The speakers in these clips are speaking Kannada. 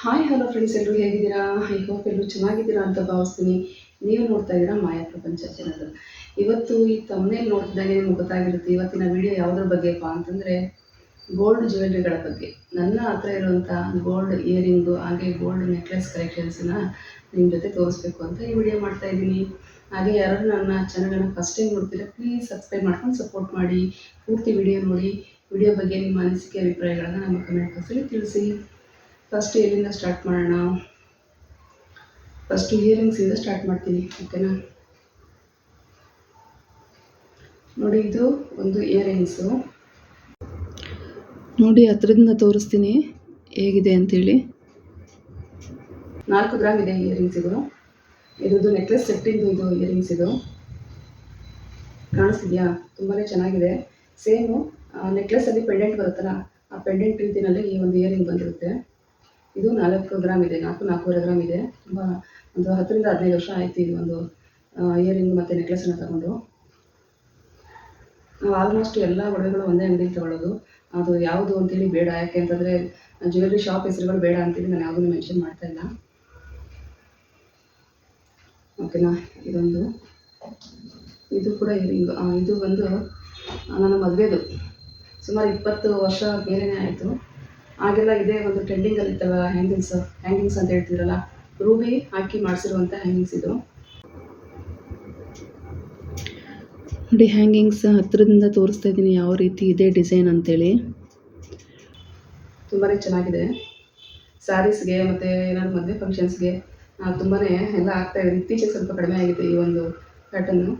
ಹಾಯ್ ಹಲೋ ಫ್ರೆಂಡ್ಸ್ ಎಲ್ಲರೂ ಹೇಗಿದ್ದೀರಾ? ಐ ಹೋಪ್ ಎಲ್ಲರೂ ಚೆನ್ನಾಗಿದ್ದೀರಾ ಅಂತ ಭಾವಿಸ್ತೀನಿ. ನೀವು ನೋಡ್ತಾ ಇದ್ದೀರಾ ಮಾಯಾ ಪ್ರಪಂಚ ಚಾನಲ್. ಇವತ್ತು ಈ ತಮ್ಮನೇಲಿ ನೋಡ್ತಿದ್ದಂಗೆ ನಿಮ್ಗೆ ಗೊತ್ತಾಗಿರುತ್ತೆ, ಇವತ್ತಿನ ವಿಡಿಯೋ ಯಾವುದ್ರ ಬಗ್ಗೆಪ್ಪ ಅಂತಂದರೆ ಗೋಲ್ಡ್ ಜ್ಯುವೆಲ್ರಿಗಳ ಬಗ್ಗೆ. ನನ್ನ ಹತ್ರ ಇರುವಂಥ ಗೋಲ್ಡ್ ಇಯರಿಂಗು ಹಾಗೆ ಗೋಲ್ಡ್ ನೆಕ್ಲೆಸ್ ಕಲೆಕ್ಷನ್ಸನ್ನ ನಿಮ್ಮ ಜೊತೆ ತೋರಿಸ್ಬೇಕು ಅಂತ ಈ ವಿಡಿಯೋ ಮಾಡ್ತಾ ಇದ್ದೀನಿ. ಹಾಗೆ ಯಾರು ನನ್ನ ಚಾನಲನ್ನು ಫಸ್ಟ್ ಟೈಮ್ ನೋಡ್ತೀರಾ ಪ್ಲೀಸ್ ಸಬ್ಸ್ಕ್ರೈಬ್ ಮಾಡ್ಕೊಂಡು ಸಪೋರ್ಟ್ ಮಾಡಿ. ಪೂರ್ತಿ ವಿಡಿಯೋ ನೋಡಿ. ವಿಡಿಯೋ ಬಗ್ಗೆ ನಿಮ್ಮ ಅನಿಸಿಕೆ, ಅಭಿಪ್ರಾಯಗಳನ್ನು ನಮ್ಮ ಕಮೆಂಟ್ ಬಾಕ್ಸಲ್ಲಿ ತಿಳಿಸಿ. ಫಸ್ಟ್ ಎಲ್ಲಿಂದ ಸ್ಟಾರ್ಟ್ ಮಾಡೋಣ. ಫಸ್ಟು ಇಯರಿಂಗ್ಸಿಂದ ಸ್ಟಾರ್ಟ್ ಮಾಡ್ತೀನಿ ಓಕೆನಾ ನೋಡಿ ಇದು ಒಂದು ಇಯರಿಂಗ್ಸು ನೋಡಿ ಹತ್ರದಿಂದ ತೋರಿಸ್ತೀನಿ, ಹೇಗಿದೆ ಅಂತೇಳಿ. ನಾಲ್ಕು ಗ್ರಾಮ್ ಇದೆ ಇಯರಿಂಗ್ಸ್ ಇದು. ಇದ್ರದ್ದು ನೆಕ್ಲೆಸ್ ಸೆಟ್ಟಿಂದು ಇದು ಇಯರಿಂಗ್ಸ್ ಇದು. ಕಾಣಿಸ್ತಿದ್ಯಾ? ತುಂಬಾ ಚೆನ್ನಾಗಿದೆ. ಸೇಮು ನೆಕ್ಲೆಸಲ್ಲಿ ಪೆಂಡೆಂಟ್ ಬರುತ್ತಲ್ಲ, ಆ ಪೆಂಡೆಂಟ್ ರೀತಿಯಲ್ಲಿ ಈ ಒಂದು ಇಯರಿಂಗ್ ಬಂದಿರುತ್ತೆ. ಇದು ನಾಲ್ಕು ಗ್ರಾಮ್ ಇದೆ, ನಾಲ್ಕು, ನಾಲ್ಕೂವರೆ ಗ್ರಾಮ್ ಇದೆ. ತುಂಬ ಒಂದು ಹತ್ತರಿಂದ ಹದಿನೈದು ವರ್ಷ ಆಯಿತು ಇದು ಒಂದು ಇಯರಿಂಗ್ ಮತ್ತು ನೆಕ್ಲೆಸನ್ನು ತಗೊಂಡು. ನಾವು ಆಲ್ಮೋಸ್ಟ್ ಎಲ್ಲ ಒಡವೆಗಳು ಒಂದೇ ಅಂಗಡಿಲಿ ತಗೊಳ್ಳೋದು. ಅದು ಯಾವುದು ಅಂತೇಳಿ ಬೇಡ, ಯಾಕೆ ಅಂತಂದರೆ ಜ್ಯುವೆಲ್ರಿ ಶಾಪ್ ಹೆಸರುಗಳು ಬೇಡ ಅಂತೇಳಿ ನಾನು ಯಾವುದನ್ನು ಮೆನ್ಷನ್ ಮಾಡ್ತಾ ಇಲ್ಲ. ಓಕೆನಾ ಇದೊಂದು. ಇದು ಕೂಡ ಇಯರಿಂಗ್ ಇದು ಬಂದು ನನ್ನ ಮದುವೆದು. ಸುಮಾರು ಇಪ್ಪತ್ತು ವರ್ಷ ಮೇಲೇ ಆಯಿತು. ಆಗೆಲ್ಲ ಇದೆ ಒಂದು ಟ್ರೆಂಡಿಂಗಲ್ಲಿ ಇತ್ತಲ್ಲ ಹ್ಯಾಂಗಿಂಗ್ಸ್ ಹ್ಯಾಂಗಿಂಗ್ಸ್ ಅಂತ ಹೇಳ್ತಿದ್ರಲ್ಲ ರೂಬಿ ಹಾಕಿ ಮಾಡಿಸಿರುವಂಥ ಹ್ಯಾಂಗಿಂಗ್ಸ್ ಇದು. ನೋಡಿ ಹ್ಯಾಂಗಿಂಗ್ಸ್ ಹತ್ತಿರದಿಂದ ತೋರಿಸ್ತಾ ಇದ್ದೀನಿ ಯಾವ ರೀತಿ ಇದೆ ಡಿಸೈನ್ ಅಂತೇಳಿ. ತುಂಬಾ ಚೆನ್ನಾಗಿದೆ. ಸ್ಯಾರೀಸ್ಗೆ ಮತ್ತು ಏನಾದ್ರು ಮದುವೆ ಫಂಕ್ಷನ್ಸ್ಗೆ ತುಂಬಾ ಎಲ್ಲ ಆಗ್ತಾ ಇದೆ. ಇತ್ತೀಚೆಗೆ ಸ್ವಲ್ಪ ಕಡಿಮೆ ಆಗಿದೆ ಈ ಒಂದು ಪ್ಯಾಟರ್ನು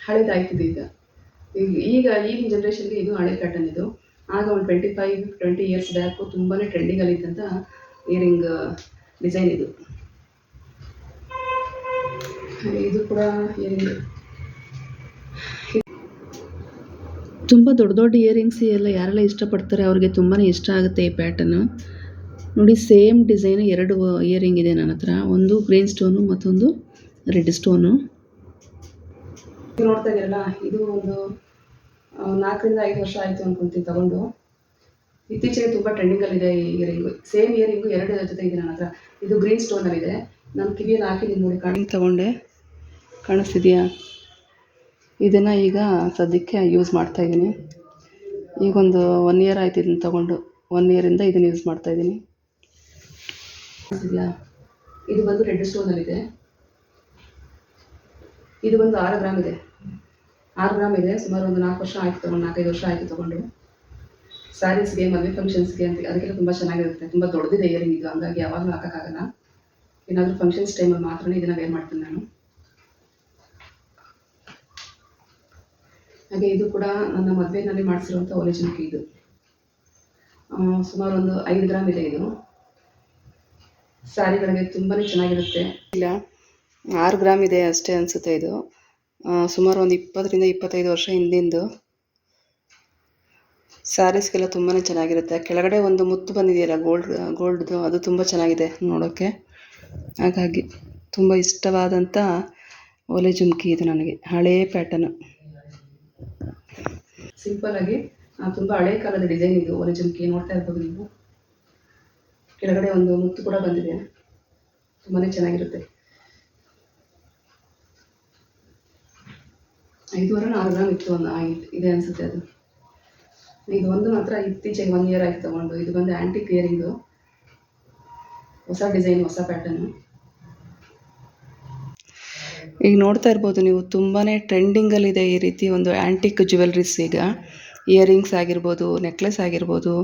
ಹಳೇದಾಯ್ತಿದೆ ಈಗ. ಈಗ ಈಗ ಈಗಿನ ಜನ್ರೇಷನ್ಗೆ ಇದು ಹಳೆ ಪ್ಯಾಟರ್ನ್ ಇದು. ಆಗ ಒಂದು twenty five twenty years back ತುಂಬಾ ಟ್ರೆಂಡಿಂಗಲ್ಲಿದ್ದಂಥ ಇಯರಿಂಗ್ ಡಿಸೈನ್ ಇದು. ಇದು ಕೂಡ ಇಯರಿಂಗ್ ತುಂಬ ದೊಡ್ಡ ದೊಡ್ಡ ಇಯರಿಂಗ್ಸ್ ಎಲ್ಲ ಯಾರೆಲ್ಲ ಇಷ್ಟಪಡ್ತಾರೆ ಅವ್ರಿಗೆ ತುಂಬಾ ಇಷ್ಟ ಆಗುತ್ತೆ ಈ ಪ್ಯಾಟರ್ನು ನೋಡಿ ಸೇಮ್ ಡಿಸೈನ್ ಎರಡು ಇಯರಿಂಗ್ ಇದೆ ನನ್ನ ಹತ್ರ. ಒಂದು ಗ್ರೀನ್ ಸ್ಟೋನು ಮತ್ತೊಂದು ರೆಡ್ ಸ್ಟೋನು ನೋಡ್ತಾ ಇದೆಯಲ್ಲ ಇದು ಒಂದು ನಾಲ್ಕರಿಂದ ಐದು ವರ್ಷ ಆಯಿತು ಅನ್ಕೊಂತೀನಿ, ತಗೊಂಡು. ಇತ್ತೀಚೆಗೆ ತುಂಬ ಟ್ರೆಂಡಿಂಗಲ್ಲಿದೆ ಈ ಇಯರಿಂಗು ಸೇಮ್ ಇಯರಿಂಗು ಎರಡು ಜೊತೆ ಇದೆ ನನ್ನ ಹತ್ರ. ಇದು ಗ್ರೀನ್ ಸ್ಟೋನಲ್ಲಿದೆ ನಾನು ಕಿವಿಯಲ್ಲಿ ಹಾಕಿದ್ದೀನಿ ನೋಡಿ ಕಾಣಿಂಗ್ ತಗೊಂಡೆ. ಕಾಣಿಸ್ತಿದೆಯಾ? ಇದನ್ನು ಈಗ ಸದ್ಯಕ್ಕೆ ಯೂಸ್ ಮಾಡ್ತಾ ಇದ್ದೀನಿ. ಈಗೊಂದು ಒನ್ ಇಯರ್ ಆಯ್ತು ಇದನ್ನು ತಗೊಂಡು. ಒನ್ ಇಯರಿಂದ ಇದನ್ನು ಯೂಸ್ ಮಾಡ್ತಾ ಇದ್ದೀನಿ. ಕಾಣಿಸ್ತಿದ್ಯಾ? ಇದು ಬಂದು ರೆಡ್ ಸ್ಟೋನಲ್ಲಿದೆ ಇದು ಒಂದು ಆರು ಗ್ರಾಮ್ ಇದೆ. ಆರು ಗ್ರಾಮ್ ಇದೆ, ಸುಮಾರು ಒಂದು ನಾಲ್ಕು ವರ್ಷ ಆಯಿತು ತೊಗೊಂಡು, ನಾಲ್ಕೈದು ವರ್ಷ ಆಯಿತು ತೊಗೊಂಡು. ಸ್ಯಾರೀಸ್ಗೆ ಮದುವೆ ಫಂಕ್ಷನ್ಸ್ಗೆ ಅಂತ, ಅದಕ್ಕೆಲ್ಲ ತುಂಬ ಚೆನ್ನಾಗಿರುತ್ತೆ, ತುಂಬ ದೊಡ್ಡದಿದೆ ಇಯರಿಂಗ್ ಇದು, ಹಂಗಾಗಿ ಯಾವಾಗಲೂ ಹಾಕೋಕ್ಕಾಗಲ್ಲ. ಏನಾದರೂ ಫಂಕ್ಷನ್ಸ್ ಟೈಮಲ್ಲಿ ಮಾತ್ರ ಇದನ್ನು ವೇರ್ ಮಾಡ್ತೀನಿ ನಾನು. ಹಾಗೆ ಇದು ಕೂಡ ನನ್ನ ಮದುವೆನಲ್ಲಿ ಮಾಡಿಸಿರುವಂಥ ಒಲೆ ಜನಕ್ಕೆ ಇದು ಸುಮಾರು ಒಂದು ಐದು ಗ್ರಾಮ್ ಇದೆ ಇದು. ಸ್ಯಾರಿಗಳಿಗೆ ತುಂಬಾ ಚೆನ್ನಾಗಿರುತ್ತೆ. ಇಲ್ಲ, ಆರು ಗ್ರಾಮ್ ಇದೆ ಅಷ್ಟೇ ಅನಿಸುತ್ತೆ ಇದು. ಸುಮಾರು ಒಂದು ಇಪ್ಪತ್ತರಿಂದ ಇಪ್ಪತ್ತೈದು ವರ್ಷ ಹಿಂದಿಂದು ಸ್ಯಾರೀಸ್ಗೆಲ್ಲ ತುಂಬಾ ಚೆನ್ನಾಗಿರುತ್ತೆ. ಕೆಳಗಡೆ ಒಂದು ಮುತ್ತು ಬಂದಿದೆಯಲ್ಲ ಗೋಲ್ಡ್ ಗೋಲ್ಡ್ದು ಅದು ತುಂಬ ಚೆನ್ನಾಗಿದೆ ನೋಡೋಕ್ಕೆ ಹಾಗಾಗಿ ತುಂಬ ಇಷ್ಟವಾದಂಥ ಒಲೆ ಜುಮ್ಕಿ ಇದು ನನಗೆ, ಹಳೇ ಪ್ಯಾಟರ್ನು ಸಿಂಪಲ್ಲಾಗಿ ತುಂಬ ಹಳೆ ಕಾಲದ ಡಿಸೈನ್ ಇದು ಒಲೆ ಜುಮ್ಕಿ, ನೋಡ್ತಾ ಇರ್ಬೋದು ನೀವು. ಕೆಳಗಡೆ ಒಂದು ಮುತ್ತು ಕೂಡ ಬಂದಿದೆ. ತುಂಬಾ ಚೆನ್ನಾಗಿರುತ್ತೆ. ಐದೂವರೆ ನಾಲ್ಕು ಗ್ರಾಮ್ ಇತ್ತು ಒಂದು ಇದೆ ಅನಿಸುತ್ತೆ ಅದು. ಇದು ಒಂದು ಮಾತ್ರ ಇತ್ತೀಚೆಗೆ ಒನ್ ಇಯರ್ ಆಯ್ತು ತೊಗೊಂಡು. ಇದು ಬಂದು ಆ್ಯಂಟಿಕ್ ಇಯರಿಂಗು ಹೊಸ ಡಿಸೈನ್ ಹೊಸ ಪ್ಯಾಟರ್ನು ಈಗ ನೋಡ್ತಾ ಇರ್ಬೋದು ನೀವು ತುಂಬಾ ಟ್ರೆಂಡಿಂಗಲ್ಲಿದೆ ಈ ರೀತಿ ಒಂದು ಆ್ಯಂಟಿಕ್ ಜ್ಯುವೆಲ್ರೀಸ್ ಈಗ. ಇಯರಿಂಗ್ಸ್ ಆಗಿರ್ಬೋದು ನೆಕ್ಲೆಸ್ ಆಗಿರ್ಬೋದು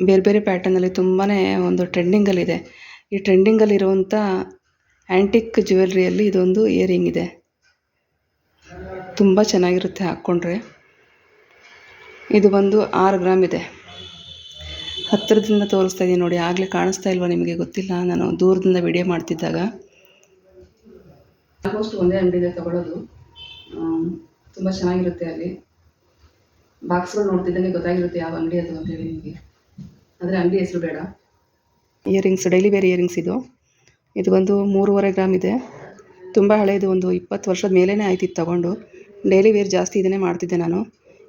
ಬೇರೆ ಬೇರೆ ಪ್ಯಾಟರ್ನಲ್ಲಿ ತುಂಬಾ ಒಂದು ಟ್ರೆಂಡಿಂಗಲ್ಲಿದೆ ಈ ಟ್ರೆಂಡಿಂಗಲ್ಲಿರುವಂಥ ಆ್ಯಂಟಿಕ್ ಜ್ಯುವೆಲ್ರಿಯಲ್ಲಿ ಇದೊಂದು ಇಯರಿಂಗ್ ಇದೆ. ತುಂಬ ಚೆನ್ನಾಗಿರುತ್ತೆ ಹಾಕ್ಕೊಂಡ್ರೆ. ಇದು ಬಂದು ಆರು ಗ್ರಾಮ್ ಇದೆ. ಹತ್ತಿರದಿಂದ ತೋರಿಸ್ತಾ ಇದ್ದೀನಿ ನೋಡಿ, ಆಗಲೇ ಕಾಣಿಸ್ತಾ ಇಲ್ವಾ ನಿಮಗೆ ಗೊತ್ತಿಲ್ಲ? ನಾನು ದೂರದಿಂದ ವಿಡಿಯೋ ಮಾಡ್ತಿದ್ದಾಗ. ಆಲ್ಮೋಸ್ಟ್ ಒಂದೇ ಅಂಗಡಿಗೆ ತಗೊಳ್ಳೋದು ತುಂಬ ಚೆನ್ನಾಗಿರುತ್ತೆ ಅಲ್ಲಿ. ಬಾಕ್ಸ್ಗಳು ನೋಡ್ತಿದ್ದಂಗೆ ಗೊತ್ತಾಗಿರುತ್ತೆ ಯಾವ ಅಂಗಡಿ ಅದು ಅಂತೇಳಿ ನಿಮಗೆ. ಆದರೆ ಅಂಗಡಿ ಹೆಸರು ಬೇಡ. ಇಯರಿಂಗ್ಸ್ ಡೈಲಿ ವೇರ್ ಇಯರಿಂಗ್ಸ್ ಇದು. ಇದು ಒಂದು ಮೂರುವರೆ ಗ್ರಾಮ್ ಇದೆ. ತುಂಬ ಹಳೆಯದು, ಒಂದು ಇಪ್ಪತ್ತು ವರ್ಷದ ಮೇಲೇ ಆಯ್ತು ಇದು ತಗೊಂಡು. ಡೈಲಿ ವೇರ್ ಜಾಸ್ತಿ ಇದನ್ನೇ ಮಾಡ್ತಿದ್ದೆ ನಾನು.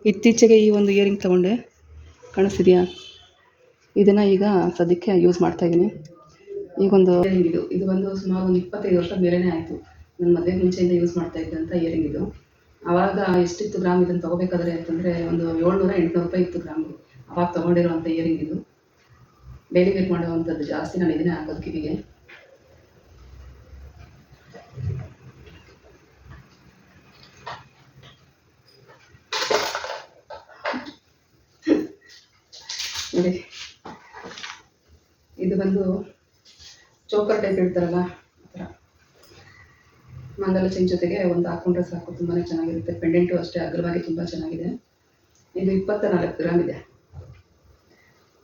ಇತ್ತೀಚೆಗೆ ಈ ಒಂದು ಇಯರಿಂಗ್ ತೊಗೊಂಡೆ. ಕಾಣಿಸ್ತಿದೆಯಾ? ಇದನ್ನು ಈಗ ಸದ್ಯಕ್ಕೆ ಯೂಸ್ ಮಾಡ್ತಾಯಿದ್ದೀನಿ ಈಗೊಂದು ಇದು. ಇದು ಬಂದು ಸುಮಾರು ಒಂದು ಇಪ್ಪತ್ತೈದು ವರ್ಷದ ಮೇಲೇ ಆಯಿತು. ನನ್ನ ಮದುವೆ ಮುಂಚೆಯಿಂದ ಯೂಸ್ ಮಾಡ್ತಾ ಇದ್ದಂಥ ಇಯರಿಂಗ್ ಇದು. ಆವಾಗ ಎಷ್ಟಿತ್ತು ಗ್ರಾಮ್ ಇದನ್ನು ತೊಗೋಬೇಕಾದ್ರೆ ಅಂತಂದರೆ ಒಂದು ಏಳ್ನೂರ ಎಂಟುನೂರು ರೂಪಾಯಿ ಇತ್ತು ಗ್ರಾಮ್ಗೆ ಅವಾಗ ತೊಗೊಂಡಿರುವಂಥ ಇಯರಿಂಗ್ ಇದು. ಡೈಲಿ ವೇರ್ ಮಾಡುವಂಥದ್ದು ಜಾಸ್ತಿ ನಾನು ಇದನ್ನೇ ಹಾಕೋದು ಕಿವಿಗೆ. ನೋಡಿ ಇದು ಬಂದು ಚೋಕರ್ ಟೈಪ್ ಇಡ್ತಾರಲ್ಲ, ಆ ಥರ. ಮಂಗಲ ಚೈನ್ ಜೊತೆಗೆ ಒಂದು ಹಾಕೊಂಡ್ರೆ ಸಾಕು ತುಂಬಾ ಚೆನ್ನಾಗಿರುತ್ತೆ. ಪೆಂಡೆಂಟು ಅಷ್ಟೇ, ಅಗ್ರವಾಗಿ ತುಂಬ ಚೆನ್ನಾಗಿದೆ. ಇದು ಇಪ್ಪತ್ತ ನಾಲ್ಕು ಗ್ರಾಮ್ ಇದೆ.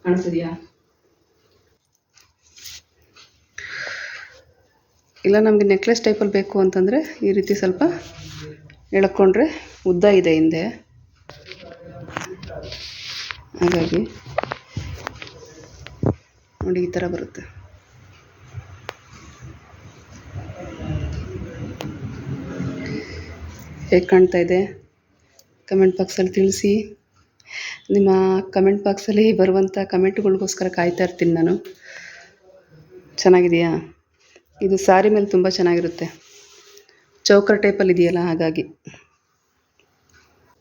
ಕಾಣಿಸಿದೆಯಾ ಇಲ್ಲ, ನಮಗೆ ನೆಕ್ಲೆಸ್ ಟೈಪಲ್ಲಿ ಬೇಕು ಅಂತಂದರೆ ಈ ರೀತಿ ಸ್ವಲ್ಪ ಎಳ್ಕೊಂಡ್ರೆ ಉದ್ದ ಇದೆ ಹಿಂದೆ. ಹಾಗಾಗಿ ನೋಡಿ ಈ ಥರ ಬರುತ್ತೆ. ಹೇಗೆ ಕಾಣ್ತಾ ಇದೆ? ಕಮೆಂಟ್ ಬಾಕ್ಸಲ್ಲಿ ತಿಳಿಸಿ. ನಿಮ್ಮ ಕಮೆಂಟ್ ಬಾಕ್ಸಲ್ಲಿ ಬರುವಂಥ ಕಮೆಂಟ್ಗಳಿಗೋಸ್ಕರ ಕಾಯ್ತಾ ಇರ್ತೀನಿ ನಾನು. ಚೆನ್ನಾಗಿದೆಯಾ? ಇದು ಸಾರಿ ಮೇಲೆ ತುಂಬ ಚೆನ್ನಾಗಿರುತ್ತೆ. ಚೌಕರ್ ಟೈಪಲ್ಲಿ ಇದೆಯಲ್ಲ ಹಾಗಾಗಿ.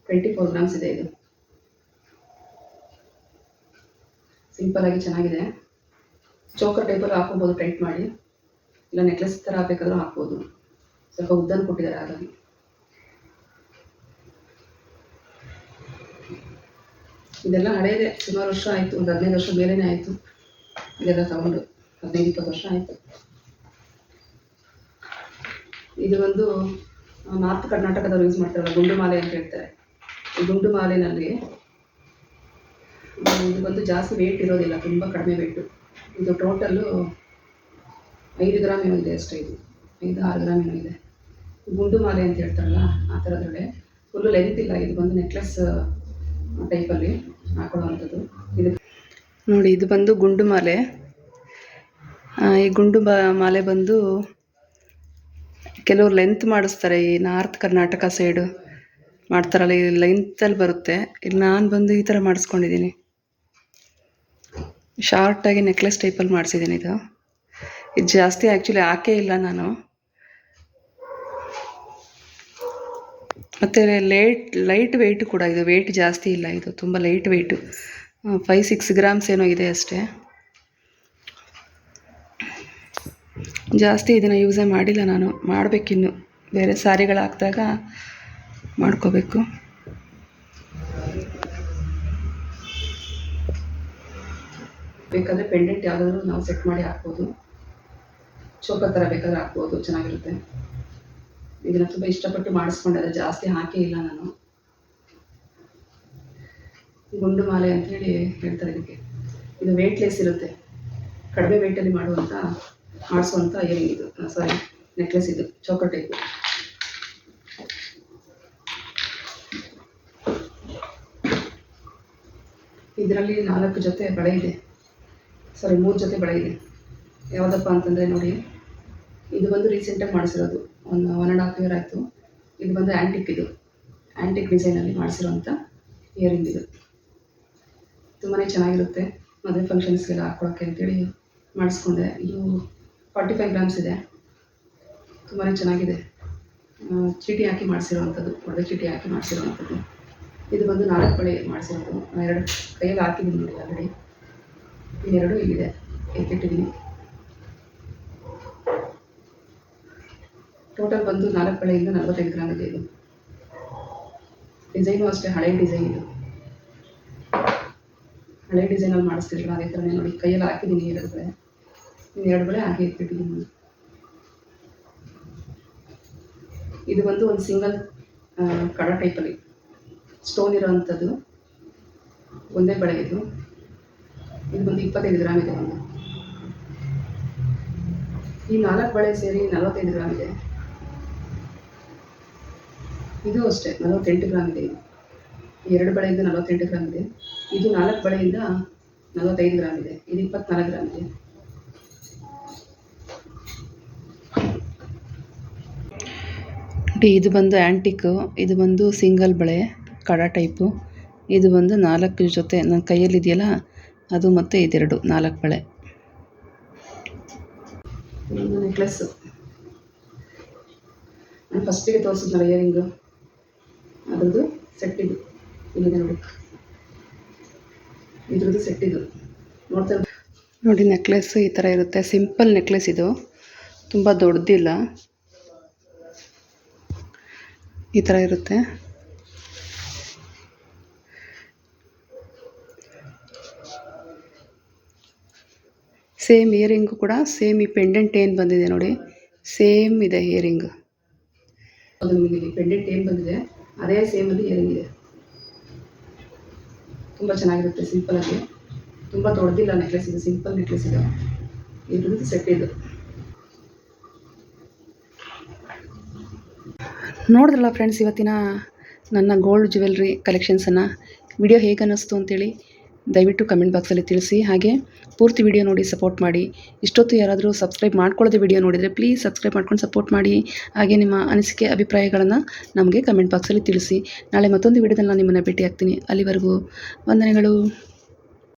ಟ್ವೆಂಟಿ ಫೋರ್ ಗ್ರಾಮ್ಸ್ ಇದೆ ಇದು. ಸಿಂಪಲ್ ಆಗಿ ಚೆನ್ನಾಗಿದೆ. ಚೋಕರ್ ಟೈಪಲ್ಲಿ ಹಾಕೋಬೋದು ಟೈಟ್ ಮಾಡಿ. ಇಲ್ಲ ನೆಕ್ಲೆಸ್ ಥರ ಹಾಕಬೇಕಾದ್ರೂ ಹಾಕ್ಬೋದು. ಸ್ವಲ್ಪ ಉದ್ದನ್ ಕೊಟ್ಟಿದ್ದಾರೆ ಹಾಗಾಗಿ. ಇದೆಲ್ಲ ಹಳೇದೇ, ಸುಮಾರು ವರ್ಷ ಆಯಿತು. ಒಂದು ಹದಿನೈದು ವರ್ಷ ಮೇಲೇ ಆಯಿತು. ಇದೆಲ್ಲ ತಗೊಂಡು ಹದಿನೈದು, ಇಪ್ಪತ್ತು ವರ್ಷ ಆಯಿತು. ಇದು ಒಂದು ನಾರ್ತ್ ಕರ್ನಾಟಕದವ್ರು ಯೂಸ್ ಮಾಡ್ತಾರಲ್ಲ ಗುಂಡು ಮಾಲೆ ಅಂತ ಹೇಳ್ತಾರೆ. ಈ ಗುಂಡು ಮಾಲೆನಲ್ಲಿ ಇದು ಬಂದು ಜಾಸ್ತಿ ವೇಟ್ ಇರೋದಿಲ್ಲ, ತುಂಬ ಕಡಿಮೆ ವೆಯ್ಟು ಇದು ಟೋಟಲ್ಲು ಐದು ಗ್ರಾಮ್ ಏನೋ ಇದೆ ಅಷ್ಟೇ ಇದು. ಐದು, ಆರು ಗ್ರಾಮ್ ಏನೋ ಇದೆ. ಗುಂಡು ಮಾಲೆ ಅಂತ ಹೇಳ್ತಾರಲ್ಲ, ಆ ಥರದೊಳೆ ಫುಲ್ಲು ಲೆಂತ್ ಇಲ್ಲ, ಇದು ಬಂದು ನೆಕ್ಲೆಸ್ ಟೈಪಲ್ಲಿ ಹಾಕೊಳ್ಳುವಂಥದ್ದು. ಇದು ನೋಡಿ, ಇದು ಬಂದು ಗುಂಡು ಮಾಲೆ. ಈ ಗುಂಡು ಬ, ಮಾಲೆ ಬಂದು ಕೆಲವರು ಲೆಂತ್ ಮಾಡಿಸ್ತಾರೆ, ಈ ನಾರ್ತ್ ಕರ್ನಾಟಕ ಸೈಡು ಮಾಡ್ತಾರಲ್ಲ, ಈ ಲೆಂತಲ್ಲಿ ಬರುತ್ತೆ. ಇಲ್ಲಿ ನಾನು ಬಂದು ಈ ಥರ ಮಾಡಿಸ್ಕೊಂಡಿದ್ದೀನಿ. ಶಾರ್ಟಾಗಿ ನೆಕ್ಲೆಸ್ ಟೈಪಲ್ಲಿ ಮಾಡಿಸಿದ್ದೀನಿ ಇದು. ಇದು ಜಾಸ್ತಿ ಆ್ಯಕ್ಚುಲಿ ಹಾಕೇ ಇಲ್ಲ ನಾನು. ಮತ್ತು ಲೇಟ್, ಲೈಟ್ ವೆಯ್ಟ್ ಕೂಡ ಇದು ವೆಯ್ಟ್ ಜಾಸ್ತಿ ಇಲ್ಲ ಇದು, ತುಂಬ light weight five six grams ಏನೋ ಇದೆ ಅಷ್ಟೇ. ಜಾಸ್ತಿ ಇದನ್ನು ಯೂಸೇ ಮಾಡಿಲ್ಲ ನಾನು. ಮಾಡಬೇಕಿನ್ನು. ಬೇರೆ ಸ್ಯಾರಿಗಳು ಹಾಕಿದಾಗ ಮಾಡ್ಕೋಬೇಕು. ಬೇಕಾದರೆ ಪೆಂಡೆಂಟ್ ಯಾವುದಾದ್ರೂ ನಾವು ಸೆಟ್ ಮಾಡಿ ಹಾಕ್ಬೋದು. ಚೋಕ ಥರ ಬೇಕಾದ್ರೆ ಹಾಕ್ಬೋದು, ಚೆನ್ನಾಗಿರುತ್ತೆ. ಇದನ್ನು ತುಂಬ ಇಷ್ಟಪಟ್ಟು ಮಾಡಿಸ್ಕೊಂಡೆ ಜಾಸ್ತಿ ಹಾಕೇ ಇಲ್ಲ ನಾನು. ಗುಂಡು ಮಾಲೆ ಅಂತೇಳಿ ಹೇಳ್ತಾರೆ ಇದಕ್ಕೆ. ಇದು ವೆಯ್ಟ್ಲೆಸ್ ಇರುತ್ತೆ. ಕಡಿಮೆ ವೆಯ್ಟಲ್ಲಿ ಮಾಡುವಂಥ ಮಾಡಿಸುವಂಥ ಏರಿಂಗ್ ಇದು. ಸಾರಿ ನೆಕ್ಲೆಸ್ ಇದು, ಚೌಕ ಟೈಪು ಇದರಲ್ಲಿ ನಾಲ್ಕು ಜೊತೆ ಬಳೆ ಇದೆ. ಸಾರಿ ಮೂರು ಜೊತೆ ಬಳೆ ಯಾವುದಪ್ಪ ಅಂತಂದರೆ ನೋಡಿ, ಇದು ಬಂದು ರೀಸೆಂಟಾಗಿ ಮಾಡಿಸಿರೋದು. ಒಂದು ಒನ್ ಆ್ಯಂಡ್ ಹಾಫ್ ಇಯರ್ ಆಯಿತು. ಇದು ಬಂದು ಆ್ಯಂಟಿಕ್ ಇದು. ಆ್ಯಂಟಿಕ್ ಡಿಸೈನಲ್ಲಿ ಮಾಡಿಸಿರೋಂಥ ಇಯರಿಂಗ್ ಇದು. ತುಂಬಾ ಚೆನ್ನಾಗಿರುತ್ತೆ. ಮದುವೆ ಫಂಕ್ಷನ್ಸ್ಗೆಲ್ಲ ಹಾಕ್ಕೊಳಕ್ಕೆ ಅಂತೇಳಿ ಮಾಡಿಸ್ಕೊಂಡೆ. ಇದು ಫಾರ್ಟಿ ಫೈವ್ ಗ್ರಾಮ್ಸ್ ಇದೆ. ತುಂಬಾ ಚೆನ್ನಾಗಿದೆ. ಚೀಟಿ ಹಾಕಿ ಮಾಡಿಸಿರೋವಂಥದ್ದು. ಒಳ್ಳೆ ಚೀಟಿ ಹಾಕಿ ಮಾಡಿಸಿರೋವಂಥದ್ದು. ಇದು ಬಂದು ನಾಲ್ಕು ಬಳೆ ಮಾಡಿಸಿರೋದು. ಎರಡು ಕೈಯಲ್ಲಿ ಹಾಕಿದ್ದೀನಿ ನೋಡಿ ಆಲ್ರೆಡಿ. ಇನ್ನೆರಡು ಇಲ್ಲಿದೆ. ಎತ್ತಿಟ್ಟಿದ್ದೀನಿ ಟೋಟಲ್ ಬಂದು ನಾಲ್ಕು ಕಡೆಯಿಂದ ನಲವತ್ತೈದು ಗ್ರಾಮ್ ಇದೆ ಇದು. ಡಿಸೈನು ಅಷ್ಟೇ, ಹಳೆ ಡಿಸೈನ್ ಇದು. ಹಳೆ ಡಿಸೈನಲ್ಲಿ ಮಾಡಿಸ್ತಿರಲ್ಲ, ಅದೇ ಥರ ನೋಡಿ. ಕೈಯಲ್ಲಿ ಹಾಕಿದ್ದೀನಿ ಎರಡು ಬಳೆ ಎರಡು ಬಳೆ ಹಾಕಿ ಇಟ್ಬಿಟ್ಟಿದ್ದೀನಿ ನಾನು. ಇದು ಬಂದು ಒಂದು ಸಿಂಗಲ್ ಕಡ ಟೈಪಲ್ಲಿ ಸ್ಟೋನ್ ಇರೋವಂಥದ್ದು. ಒಂದೇ ಬಳೆ ಇದು. ಇದು ಬಂದು ಇಪ್ಪತ್ತೈದು ಗ್ರಾಮ್ ಇದೆ ಒಂದು ಈ ನಾಲ್ಕು ಬಳೆ ಸೇರಿ ನಲವತ್ತೈದು ಗ್ರಾಮ್ ಇದೆ. ಇದು ಅಷ್ಟೇ, ನಲವತ್ತೆಂಟು ಗ್ರಾಮ್ ಇದೆ. ಎರಡು ಬಳೆಯಿಂದ ನಲವತ್ತೆಂಟು ಗ್ರಾಮ್ ಇದೆ. ಇದು ನಾಲ್ಕು ಬಳೆಯಿಂದ ನಲವತ್ತೈದು ಗ್ರಾಮ್ ಇದೆ. ಇದು ಇಪ್ಪತ್ನಾಲ್ಕು ಗ್ರಾಮ್ ಇದೆ. ಇದು ಬಂದು ಆ್ಯಂಟಿಕ್ಕು ಇದು ಬಂದು ಸಿಂಗಲ್ ಬಳೆ, ಕಡ ಟೈಪು ಇದು ಬಂದು ನಾಲ್ಕು ಜೊತೆ, ನನ್ನ ಕೈಯಲ್ಲಿದೆಯಲ್ಲ ಅದು ಮತ್ತು ಇದೆರಡು ನಾಲ್ಕು ಬಳೆ. ಒಂದು ನೆಕ್ಲೆಸ್ಸು ನಾನು ಫಸ್ಟಿಗೆ ತೋರಿಸಿದ್ನಲ್ಲ ಇಯರಿಂಗು ಅದ್ರದ್ದು ಸೆಟ್ ಇದು. ಇಲ್ಲಿದೆ ನೋಡಿ ಇದ್ರದ್ದು ಸೆಟ್ ಇದು. ನೋಡ್ತಾ ನೋಡಿ ನೆಕ್ಲೆಸ್ ಈ ಥರ ಇರುತ್ತೆ. ಸಿಂಪಲ್ ನೆಕ್ಲೆಸ್ ಇದು. ತುಂಬ ದೊಡ್ಡದಿಲ್ಲ ಈ ಥರ ಇರುತ್ತೆ. ಸೇಮ್ ಇಯರಿಂಗು ಕೂಡ ಸೇಮ್ ಈ ಪೆಂಡೆಂಟ್ ಏನು ಬಂದಿದೆ ನೋಡಿ. ಸೇಮ್ ಇದೆ ಇಯರಿಂಗ್. ಪೆಂಡೆಂಟ್ ಏನು ಬಂದಿದೆ, ಅದೇ ಸೇಮ್ ಅದು ಇಯರಿಂಗ್ ಇದೆ. ತುಂಬ ಚೆನ್ನಾಗಿರುತ್ತೆ ಸಿಂಪಲ್ ಆಗಿ. ತುಂಬ ದೊಡ್ಡದಿಲ್ಲ ನೆಕ್ಲೆಸ್ ಇದು, ಸಿಂಪಲ್ ನೆಕ್ಲೆಸ್ ಇದೆ. ರೀತಿ ಸೆಟ್ ಇದು. ನೋಡಿದ್ರಲ್ಲ ಫ್ರೆಂಡ್ಸ್ ಇವತ್ತಿನ ನನ್ನ ಗೋಲ್ಡ್ ಜ್ಯುವೆಲ್ರಿ ಕಲೆಕ್ಷನ್ಸನ್ನು ವಿಡಿಯೋ ಹೇಗೆ ಅನ್ನಿಸ್ತು ಅಂತೇಳಿ ದಯವಿಟ್ಟು ಕಮೆಂಟ್ ಬಾಕ್ಸಲ್ಲಿ ತಿಳಿಸಿ. ಹಾಗೆ ಪೂರ್ತಿ ವಿಡಿಯೋ ನೋಡಿ ಸಪೋರ್ಟ್ ಮಾಡಿ. ಇಷ್ಟೊತ್ತು ಯಾರಾದರೂ ಸಬ್ಸ್ಕ್ರೈಬ್ ಮಾಡ್ಕೊಳ್ಳೋದೇ ವಿಡಿಯೋ ನೋಡಿದರೆ ಪ್ಲೀಸ್ ಸಬ್ಸ್ಕ್ರೈಬ್ ಮಾಡ್ಕೊಂಡು ಸಪೋರ್ಟ್ ಮಾಡಿ. ಹಾಗೆ ನಿಮ್ಮ ಅನಿಸಿಕೆ, ಅಭಿಪ್ರಾಯಗಳನ್ನು ನಮಗೆ ಕಮೆಂಟ್ ಬಾಕ್ಸಲ್ಲಿ ತಿಳಿಸಿ. ನಾಳೆ ಮತ್ತೊಂದು ವಿಡಿಯೋದಲ್ಲಿ ನಾನು ನಿಮ್ಮನ್ನು ಭೇಟಿ ಆಗ್ತೀನಿ ಅಲ್ಲಿವರೆಗೂ ವಂದನೆಗಳು.